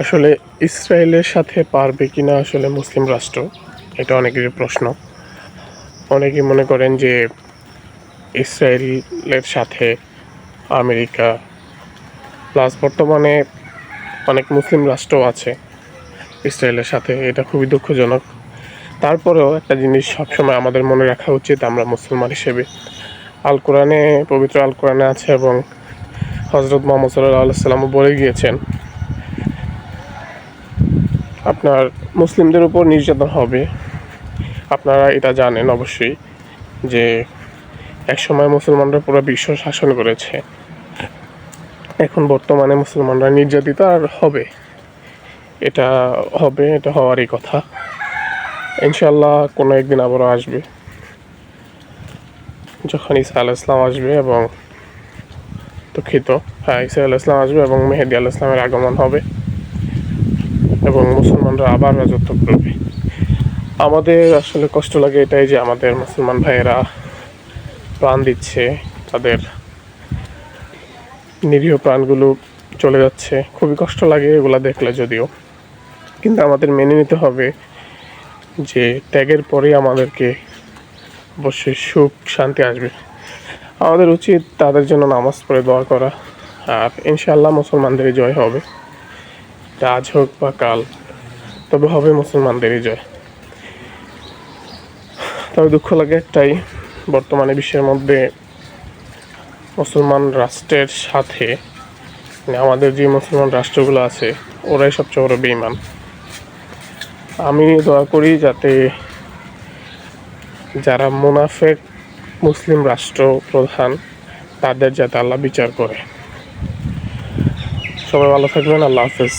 আসলে ইসরায়েলের সাথে পারবে কিনা আসলে মুসলিম রাষ্ট্র, এটা অনেকেরই প্রশ্ন। অনেকে মনে করেন যে ইসরায়েলের সাথে আমেরিকা, প্লাস বর্তমানে অনেক মুসলিম রাষ্ট্র আছে ইসরায়েলের সাথে, এটা খুবই দুঃখজনক। তারপরেও একটা জিনিস সবসময় আমাদের মনে রাখা উচিত, আমরা মুসলমান হিসেবে। আল কোরআনে পবিত্র আল কোরআনে আছে এবং হজরত মোহাম্মদ সাল্লাহ সাল্লামও বলে গিয়েছেন, আপনার মুসলিমদের উপর নির্যাতন হবে। আপনারা এটা জানেন অবশ্যই যে একসময় মুসলমানরা পুরো বিশ্ব শাসন করেছে। এখন বর্তমানে মুসলমানরা নির্যাতিত আর হবে। এটা হবে, এটা হওয়ারই কথা। ইনশাল্লাহ কোনো একদিন আবারও আসবে। যখন ইসা আল ইসলাম আসবে এবং দুঃখিত। হ্যাঁ ইসা আল ইসলাম আসবে এবং মেহেদি আল ইসলামের আগমন হবে এবং মুসলমানরা আবার রাজত্ব করবে। আমাদের আসলে কষ্ট লাগে এটাই যে আমাদের মুসলমান ভাইয়েরা প্রাণ দিচ্ছে, তাদের নিরীহ প্রাণগুলো চলে যাচ্ছে। খুবই কষ্ট লাগে এগুলা দেখলে যদিও। কিন্তু আমাদের মেনে নিতে হবে যে ত্যাগের পরেই আমাদেরকে অবশ্যই সুখ, শান্তি আসবে। আমাদের উচিত তাদের জন্য নামাজ পড়ে দোয়া করা। আর ইনশাল্লাহ মুসলমানদেরই জয় হবে। আজ হোক বা কাল, তবে হবে মুসলমানদেরই জয়। তবে দুঃখ লাগে একটাই, বর্তমানে বিশ্বের মধ্যে মুসলমান রাষ্ট্রের সাথে মানে আমাদের যে মুসলমান রাষ্ট্রগুলো আছে, ওরাই সবচেয়ে বড় বেইমান আমি দোয়া করি যাতে যারা মুনাফেক মুসলিম রাষ্ট্র প্রধান তাদের যাতে আল্লাহ বিচার করে। সবাই ভালো থাকবেন আল্লাহ হাফেজ।